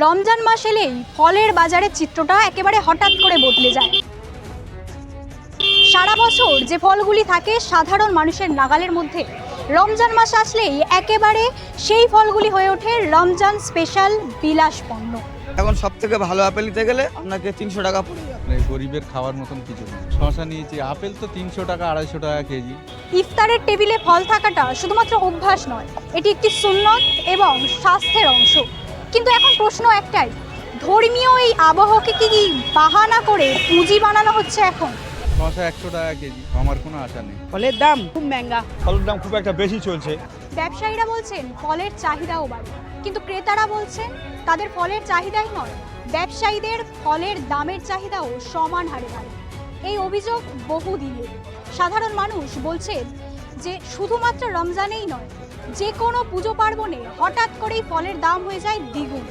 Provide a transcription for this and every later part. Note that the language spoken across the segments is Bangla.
রমজান মাস এলেই ফলের বাজারের চিত্রটা একেবারে হঠাৎ করে বদলে যায়। সারা বছর যে ফলগুলি থাকে সাধারণ মানুষের নাগালের মধ্যে রমজান মাস আসলেই একেবারে সেই ফলগুলি হয়ে ওঠে রমজান স্পেশাল বিলাস পণ্য। এখন সব থেকে ভালো আপেল নিতে গেলে আপনাকে তিনশো টাকা পড়ে যাবে। মানে গরিবের খাওয়ার মতন কিছু শশা নিয়েছি আপেল তো তিনশো টাকা আড়াইশো টাকা কেজি। ইফতারের টেবিলে ফল থাকাটা শুধুমাত্র অভ্যাস নয় এটি একটি সুন্নত এবং স্বাস্থ্যের অংশ। কিন্তু এখন প্রশ্ন একটাই ধর্মীয় এই আবহকে কি বাহানা করে পুঁজি বানানো হচ্ছে এখন? শশা একশো টাকা কেজি আমার কোনো আশা নেই। ফলের দাম খুব মেঙ্গা ফলের দাম খুব একটা বেশি চলছে। ব্যবসায়ীরা বলছেন ফলের চাহিদাও বাড়ে কিন্তু ক্রেতারা বলছেন তাদের ফলের চাহিদাই নয় ব্যবসায়ীদের ফলের দামের চাহিদাও সমান হারে বাড়ে। এই অভিযোগ বহুদিনের। সাধারণ মানুষ বলছেন যে শুধুমাত্র রমজানেই নয় যে কোনো পুজো পার্বণে হঠাৎ করেই ফলের দাম হয়ে যায় দ্বিগুণ।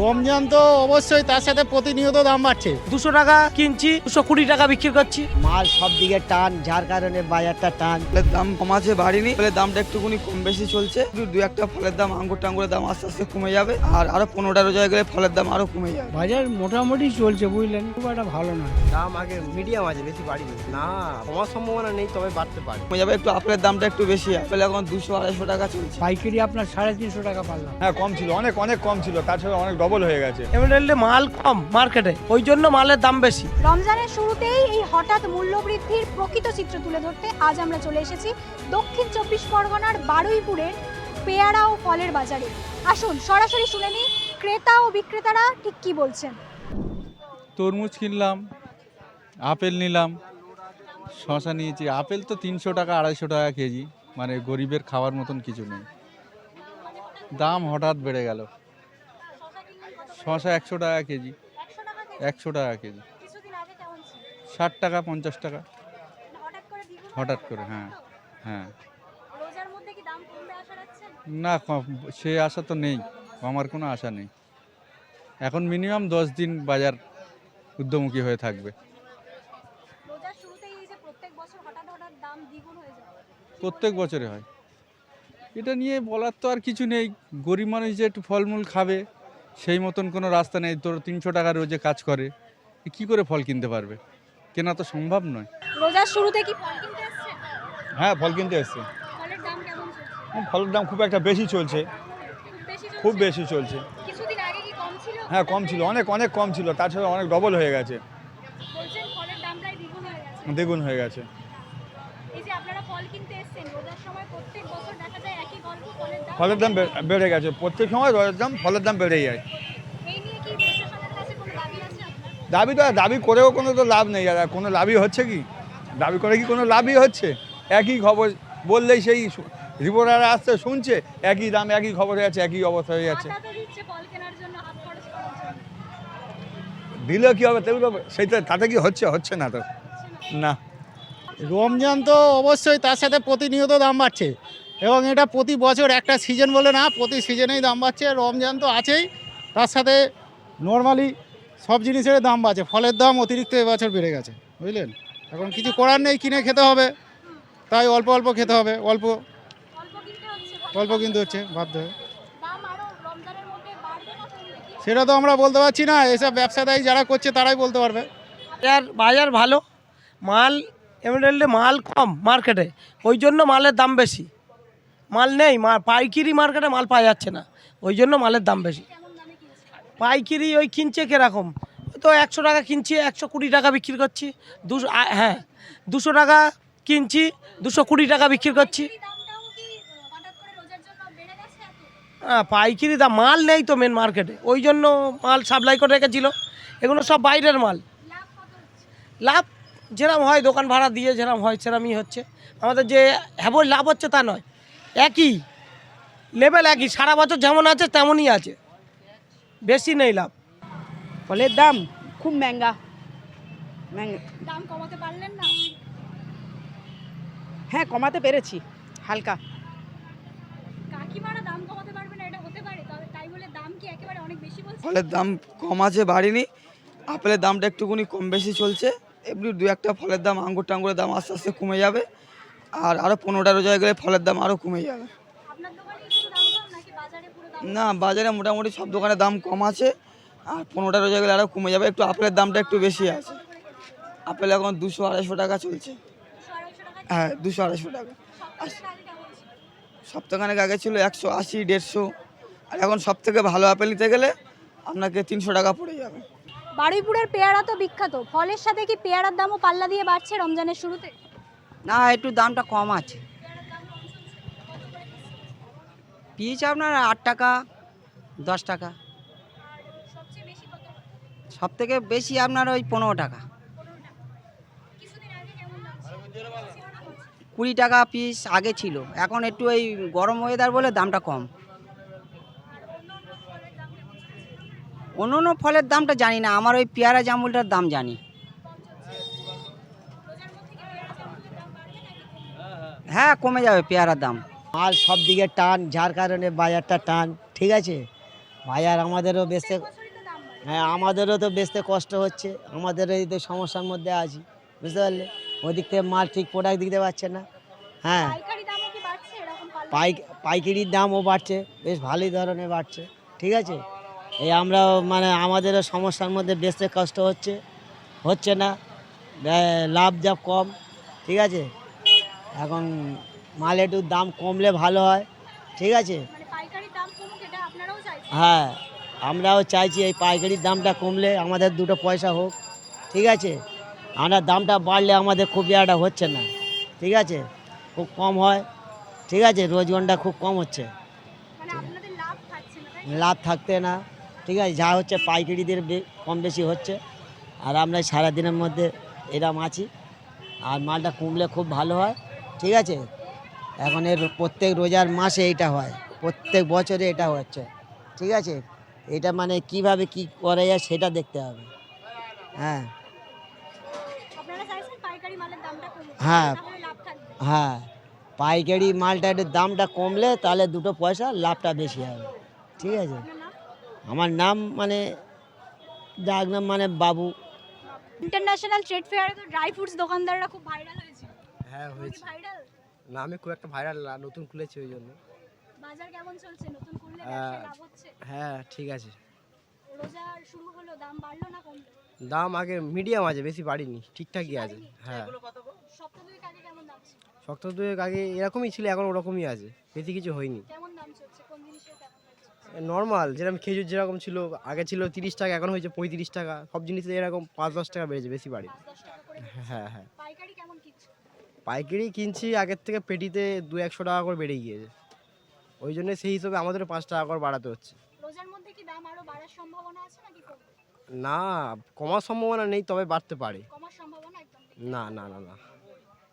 রমজান তো অবশ্যই তার সাথে প্রতিনিয়ত দাম বাড়ছে। দুশো টাকা কিনছি দুশো কুড়ি টাকা বিক্রি করছি। মাল সব দিকে টান যার কারণে বাজারটা টান। ফলের দাম কমাছে বাড়িনি ফলের দামটা একটুখানি কম বেশি চলছে। দু দু একটা ফলের দাম আঙ্গুর টাঙ্গুরের দাম আস্তে আস্তে কমে যাবে আর আরও পনেরোটা রোজায় গেলে ফলের দাম আরও কমে যাবে। বাজার মোটামুটি চলছে বুঝলেন? খুব একটা ভালো না। দাম আগে মিডিয়াম আছে বেশি বাড়িনি। না কমার সম্ভাবনা নেই তবে বাড়তে পারে। কমে যাবে একটু আপেলের দামটা একটু বেশি আপেল এখন দুশো আড়াইশো টাকা চলছে। পাইকারি আপনার সাড়ে তিনশো টাকা পারলাম। হ্যাঁ কম ছিল অনেক অনেক কম ছিল তার সাথে অনেক ডবল হয়ে গেছে। এমনিতে মাল কম মার্কেটে ওই জন্য মালের দাম বেশি। রমজানের শুরুতেই এই হঠাৎ মূল্যবৃদ্ধির প্রকৃত চিত্র তুলে ধরতে আজ আমরা চলে এসেছি দক্ষিণ চব্বিশ পরগনার বারুইপুরের পেয়ারা ও ফলের বাজারে। আসুন সরাসরি শুনে নিই ক্রেতা ও বিক্রেতারা ঠিক কি বলছেন? তরমুজ কিনলাম আপেল নিলাম শশা নিয়েছি। আপেল তো তিনশো টাকা আড়াইশো টাকা কেজি মানে গরিবের খাওয়ার মতন কিছু নেই। দাম হঠাৎ বেড়ে গেল। শশা একশো টাকা কেজি। একশো টাকা কেজি? ষাট টাকা পঞ্চাশ টাকা। হঠাৎ করে হ্যাঁ হ্যাঁ না কম- সে আশা তো নেই। আমার কোনো আশা নেই। এখন মিনিমাম দশ দিন বাজার উদ্যমুখী হয়ে থাকবে। প্রত্যেক বছরে হয়। এটা নিয়ে বলার তো আর কিছু নেই। গরিব মানুষ যে একটু ফলমূল খাবে সেই মতন কোনো রাস্তা নেই তোর তিনশো টাকা রোজে কাজ করে কি করে ফল কিনতে পারবে? কেনা তো সম্ভব নয়। রোজার শুরুতে কি ফল কিনতে এসছেন হ্যাঁ ফল কিনতে এসছে। ফলের দাম কেমন চলছে? ফলের দাম খুব একটা বেশি চলছে। খুব বেশি চলছে। কিছুদিন আগে কি কম ছিল? হ্যাঁ কম ছিল অনেক অনেক কম ছিল তাছাড়া অনেক ডবল হয়ে গেছে। বলছেন ফলের দাম প্রায় দ্বিগুণ হয়ে গেছে। দ্বিগুণ হয়ে গেছে। এই যে আপনারা ফল কিনতে এসেছেন রোজার সময় প্রত্যেক বছর দেখা ফলের দাম বেড়ে গেছে। প্রত্যেক সময় রয়ের দাম ফলের দাম বেড়ে যায়। এই নিয়ে কি প্রশাসনের কাছে কোনো দাবি তো দাবি করেও কোনো তো লাভ নেই। আর কোনো লাভই হচ্ছে কি? দাবি করে কি কোনো লাভই হচ্ছে? একই খবর বললেই সেই রিপোর্টাররা আসছে শুনছে একই দাম একই খবর হয়ে যাচ্ছে একই অবস্থা হয়ে যাচ্ছে টাকা তো দিচ্ছে ফল কেনার জন্য হাত খরচ করার জন্য। দিলে কি হবে? তেমনি সেইটা তাতে কি হচ্ছে? হচ্ছে না তো। না। রমজান তো অবশ্যই তার সাথে প্রতিনিয়ত দাম বাড়ছে। এবং এটা প্রতি বছর একটা সিজন বলে না, প্রতি সিজনেই দাম বাড়ছে, রমজান তো আছেই। তার সাথে নর্মালি সব জিনিসের দাম বাড়ছে, ফলের দাম অতিরিক্ত এবছর বেড়ে গেছে, বুঝলেন? এখন কিছু করার নেই, কিনে খেতে হবে। তাই অল্প অল্প খেতে হবে, অল্প অল্প কিন্তু হচ্ছে বাধ্য হয়ে আরও সেটা তো আমরা বলতে পারছি না, এসব ব্যবসাদায়ী যারা করছে তারাই বলতে পারবে। বাজার বাজার ভালো, মাল এমনিতে মাল কম মার্কেটে ওই জন্য মালের দাম বেশি। মাল নেই, মা, পাইকারি মার্কেটে মাল পাওয়া যাচ্ছে না। ওই জন্য মালের দাম বেশি। পাইকিরি ওই কিনছে কীরকম? তো একশো টাকা কিনছি, একশো কুড়ি টাকা বিক্রি করছি, দুশো হ্যাঁ দুশো টাকা কিনছি, দুশো কুড়ি টাকা বিক্রি করছি। হ্যাঁ পাইকিরি দাম, মাল নেই তো মেন মার্কেটে ওই জন্য মাল সাপ্লাই করে রেখেছিল। এগুলো সব বাইরের মাল। লাভ যেরম হয়, দোকান ভাড়া দিয়ে যেরম হয়, সেরমই হচ্ছে। আমাদের যে হ্যাবই লাভ হচ্ছে তা নয়। একই। লেভেল একই। সারা বছর যেমন আছে তেমনই আছে। বেশি নেই লাভ। ফলের দাম খুব মেঙ্গা দাম কমাতে পারলেন না? হ্যাঁ কমাতে পেরেছি। হালকা। কাকিমারা দাম কমাতে পারবে না এটা হতে পারে। তবে তাই বলে দাম কি একেবারে অনেক বেশি বলছে ফলের দাম কম আছে বাড়িনি আপেলের দামটা একটুখানি কম বেশি চলছে। এমনি দু একটা ফলের দাম আঙ্গুর টাঙ্গুরের দাম আস্তে আস্তে কমে যাবে। আর আরও পনেরোটা রোজায় গেলে ফলের দাম আরও কমে যাবে। না বাজারে মোটামুটি সব দোকানে দাম কম আছে আর পনেরোটা রোজা গেলে আরও কমে যাবে। একটু আপেলের দামটা একটু বেশি আছে। আপেল এখন দুশো আড়াইশো টাকা চলছে। হ্যাঁ দুশো আড়াইশো টাকা। সপ্তাহখানেক আগে ছিল? একশো আশি দেড়শো। আর এখন সব থেকে ভালো আপেল নিতে গেলে আপনাকে তিনশো টাকা পড়ে যাবে। বারুইপুরের পেয়ারা তো বিখ্যাত। ফলের সাথে কি পেয়ারার দামও পাল্লা দিয়ে বাড়ছে রমজানের শুরুতে? না, একটু দামটা কম আছে। পিস আপনার আট টাকা, দশ টাকা। সব থেকে বেশি আপনার ওই পনেরো টাকা। কুড়ি টাকা পিস আগে ছিল, এখন একটু এই গরম ওয়েদার বলে দামটা কম। অন্য অন্য ফলের দামটা জানি না, আমার ওই পেয়ারা জামুলটার দাম জানি। হ্যাঁ কমে যাবে পেয়ারার দাম। মাল সব দিকে টান যার কারণে বাজারটা টান ঠিক আছে? বাজার আমাদেরও বেচতে হ্যাঁ আমাদেরও তো বেচতে কষ্ট হচ্ছে আমাদেরও এই তো সমস্যার মধ্যে আছি বুঝতে পারলে? ওদিক থেকে মাল ঠিক প্রোডাক্ট দিতে পারছে না হ্যাঁ। পাইকারি দামও বাড়ছে? এরকম পাল্লা পাইক পাইকারির দামও বাড়ছে বেশ ভালোই ধরনের বাড়ছে ঠিক আছে? এই আমরা মানে আমাদেরও সমস্যার মধ্যে বেচতে কষ্ট হচ্ছে হচ্ছে না লাভ যা কম ঠিক আছে? এখন মাল একটু দাম কমলে ভালো হয় ঠিক আছে? মানে হ্যাঁ আমরাও চাইছি এই পাইকারির দামটা কমলে আমাদের দুটো পয়সা হোক ঠিক আছে? আমরা দামটা বাড়লে আমাদের খুব একটা হচ্ছে না ঠিক আছে? খুব কম হয় ঠিক আছে? রোজগারটা খুব কম হচ্ছে। মানে লাভ থাকতে না ঠিক আছে? যা হচ্ছে পাইকারিদের কম বেশি হচ্ছে। আর আমরা সারাদিনের মধ্যে এরম আছি। আর মালটা কমলে খুব ভালো হয়। ঠিক আছে? এখন এর প্রত্যেক রোজার মাসে এটা হয়। প্রত্যেক বছরে এটা হচ্ছে। ঠিক আছে? এটা মানে কীভাবে কি করা যায় সেটা দেখতে হবে। হ্যাঁ। হ্যাঁ। হ্যাঁ। পাইকারি মালটা একটু দামটা কমলে তাহলে দুটো পয়সা লাভটা বেশি হবে। ঠিক আছে? আমার নাম মানে ডাক নাম মানে বাবু। ইন্টারন্যাশনাল ট্রেড ফেয়ারে তো ড্রাই ফ্রুটস দোকানদাররা খুব ভাইরাল হ্যাঁ হয়েছে। ভাইরাল না আমি খুব একটা ভাইরাল না নতুন খুলেছি ওই জন্য। বাজার কেমন চলছে? নতুন ব্যবসায় লাভ হচ্ছে? হ্যাঁ ঠিক আছে। রোজা শুরু হলো দাম বাড়লো না কমলো? দাম আগে মিডিয়াম আছে বেশি বাড়িনি ঠিকঠাকই আছে। হ্যাঁ। সপ্তাহ দুয়েক আগে কেমন দাম ছিল? শক্ত দুয়েক আগে এরকমই ছিল এখন ওরকমই আছে বেশি কিছু হয়নি। কেমন দাম চলছে? কোন জিনিসের কেমন দাম চলছে? নর্মাল যেরকম খেজুর যেরকম ছিল আগে ছিল তিরিশ টাকা এখন হয়েছে পঁয়ত্রিশ টাকা সব জিনিসে এরকম পাঁচ দশ টাকা বেড়েছে বেশি বাড়ি হ্যাঁ হ্যাঁ। পাইকারি কিনছি আগের থেকে পেটিতে দু একশো টাকা করে বেড়ে গিয়েছে। ওই জন্য সেই হিসেবে আমাদের পাঁচ টাকা করে বাড়াতে হচ্ছে। না কমার সম্ভাবনা নেই তবে বাড়তে পারে। না না না না।